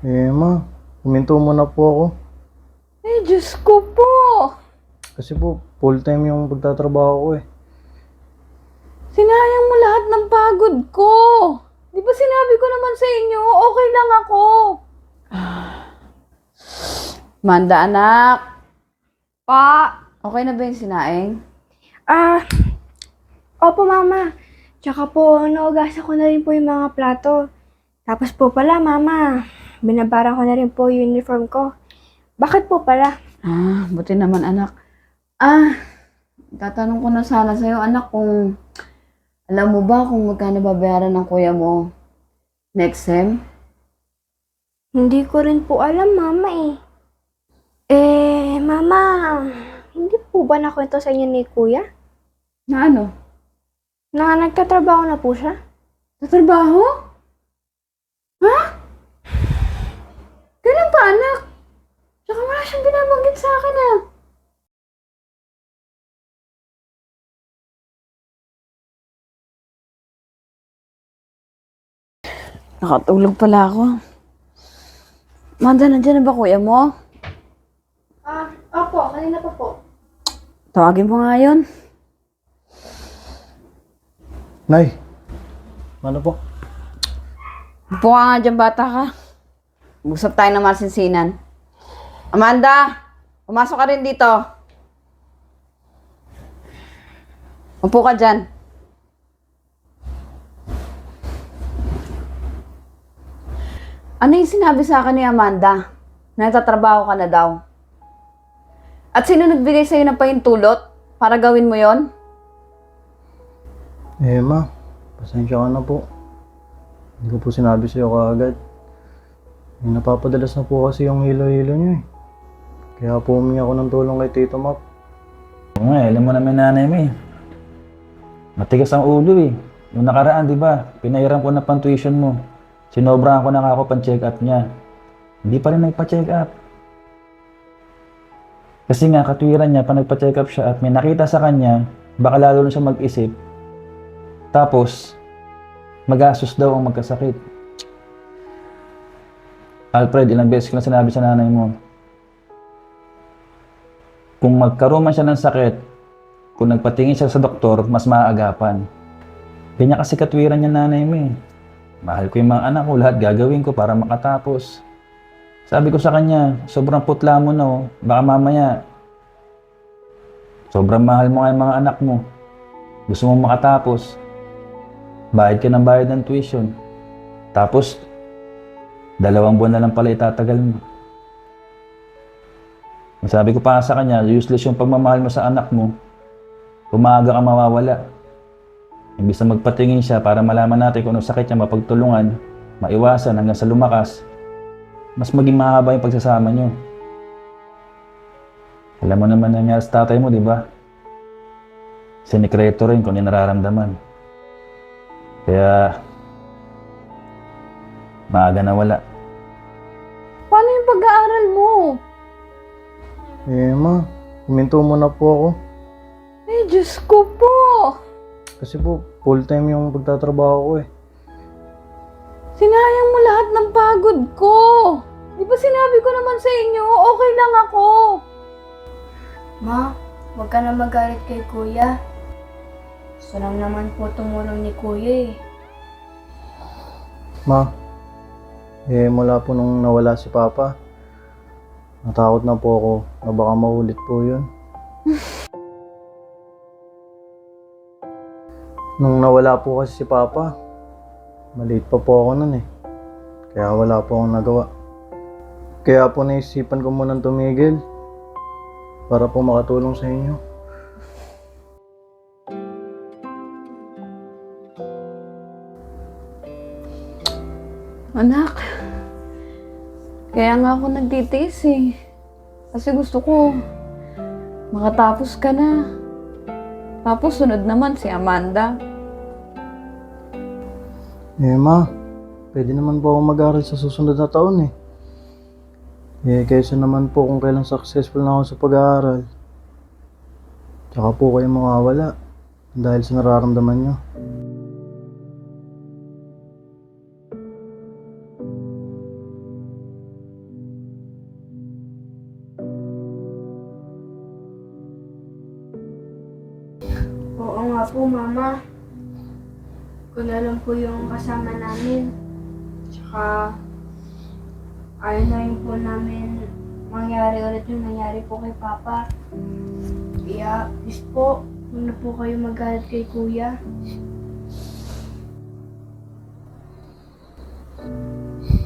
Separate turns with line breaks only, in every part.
Eh, ma, huminto muna po ako.
Eh, Diyos ko po!
Kasi po, full time yung pagtatrabaho ko eh.
Sinayang mo lahat ng pagod ko! Di ba sinabi ko naman sa inyo, okay lang ako? Manda, anak.
Pa,
Okay na ba yung sinaing?
ah, opo mama. Tsaka po, naugasan ko na rin po yung mga plato. Tapos po pala, mama, binabaran ko na rin po yung uniform ko. Bakit po pala?
Ah, buti naman anak. Ah, tatanong ko na sana sa'yo anak kung alam mo ba kung magkano babayaran ng kuya mo next sem?
Hindi ko rin po alam, mama eh. Eh, mama, hindi po ba nakwento sa inyo ni kuya?
Na ano?
Na nagtatrabaho na po siya?
Sa trabaho? Ha? Pa anak? Tsaka wala siyang binabanggit sa akin ah. Nakatulog pala ako. Manda, nandiyan na ba kuya mo?
Ah, opo, kanina pa po.
Tawagin mo nga yun.
Nay, ano po?
Upo ka nga dyan, bata ka. Usap tayo ng masinsinan. Amanda, pumasok ka rin dito. Upo ka dyan. Ano yung sinabi sa akin ni Amanda? Natatrabaho ka na daw. At sino nagbigay sa'yo ng pahintulot para gawin mo yon?
Eh, ma, pasensya ka na po. Hindi ko po sinabi sa'yo kaagad. Napapadalas na po kasi yung hilo-hilo niyo eh. Kaya po humingi ako ng tulong kay Tito Map.
Oo nga, eh, alam mo naman nanay mo eh. Matigas ang ulo eh. Yung nakaraan, di ba? Pinairam ko na pang tuition mo. Sinobrahan ko na ako pang check up niya. Hindi pa rin nagpa-check up. Kasi nga, katwiran niya, pa nagpa-check up siya at may nakita sa kanya, baka lalo na siya mag-isip. Tapos, mag-asos daw ang magkasakit. Alfred, ilang beses ko na sinabi sa nanay mo, kung magkaroon man siya ng sakit, kung nagpatingin siya sa doktor, mas maaagapan. Kanya kasi katwiran niya nanay mo eh. Mahal ko yung mga anak ko, lahat gagawin ko para makatapos. Sabi ko sa kanya, sobrang putla mo na oh. Baka mamaya, sobrang mahal mo nga mga anak mo. Gusto mo makatapos. Bayad ka ng bayad ng tuition. Tapos, dalawang buwan na lang pala itatagal mo. Sabi ko pa sa kanya, useless yung pagmamahal mo sa anak mo. Umaga ka mawawala. Imbis na magpatingin siya para malaman natin kung anong sakit niya mapagtulungan, maiwasan hanggang sa lumakas, mas maging mahaba yung pagsasama niyo. Alam mo naman nangyari sa tatay mo, di ba? Sinikreto rin kung ano nararamdaman. Kaya, maaga na wala.
Eh, ma, huminto muna po ako.
Eh, Diyos ko po!
Kasi po, full time yung pagtatrabaho ko eh.
Sinayang mo lahat ng pagod ko. Di ba sinabi ko naman sa inyo, okay lang ako.
Ma, huwag ka na magalit kay kuya. Gusto lang naman po tumulong ni kuya eh.
Ma, eh mula po nung nawala si Papa, natakot na po ako na baka maulit po yun. nung nawala po kasi si Papa, maliit pa po ako nun eh. Kaya wala po akong nagawa. Kaya po naisipan ko munang tumigil para po makatulong sa inyo.
Anak, kaya nga ako nagtitiis eh. Kasi gusto ko makatapos ka na. Tapos sunod naman si Amanda.
Eh ma, pwede naman po ako mag-aral sa susunod na taon eh. Eh kaysa naman po kung kailan successful na ako sa pag-aaral. Tsaka po kayo mawawala dahil sa nararamdaman nyo.
Po, Mama. Kung na lang po yung kasama namin. Tsaka, ayaw na rin po namin mangyari ulit yung nangyari po kay Papa. Kaya, please po, huwag na po kayo magalit kay Kuya.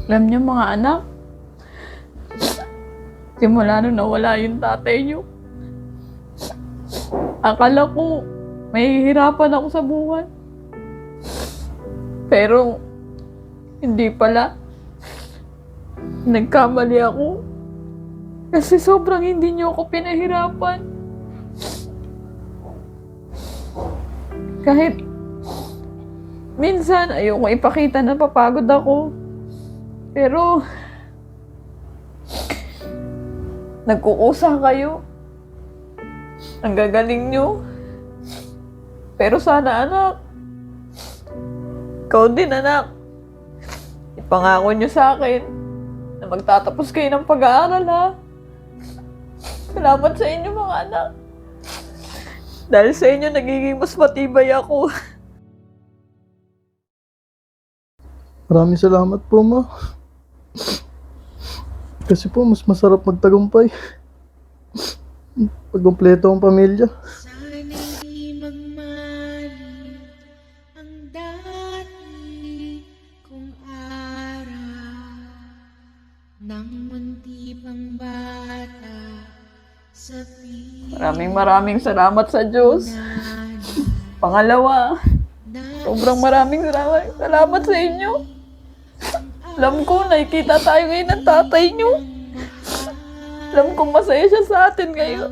Alam niyo mga anak, simula nung nawala yung tatay niyo, akala ko may hihirapan ako sa buhay. Pero, hindi pala. Nagkamali ako. Kasi sobrang hindi niyo ako pinahirapan. Kahit minsan ayoko ipakita na papagod ako. Pero, nagkukusa kayo. Ang gagaling nyo. Pero sana anak, ikaw din anak, ipangako nyo sa akin na magtatapos kayo ng pag-aaral ha. Salamat sa inyo mga anak. Dahil sa inyo, nagiging mas matibay ako.
Maraming salamat po, ma. Kasi po, mas masarap magtagumpay. Pag kumpleto ang pamilya.
Maraming maraming salamat sa Diyos. Pangalawa, sobrang maraming salamat, salamat sa inyo. Alam ko, nakikita tayo ngayon ng tatay nyo. Alam ko, masaya siya sa atin ngayon.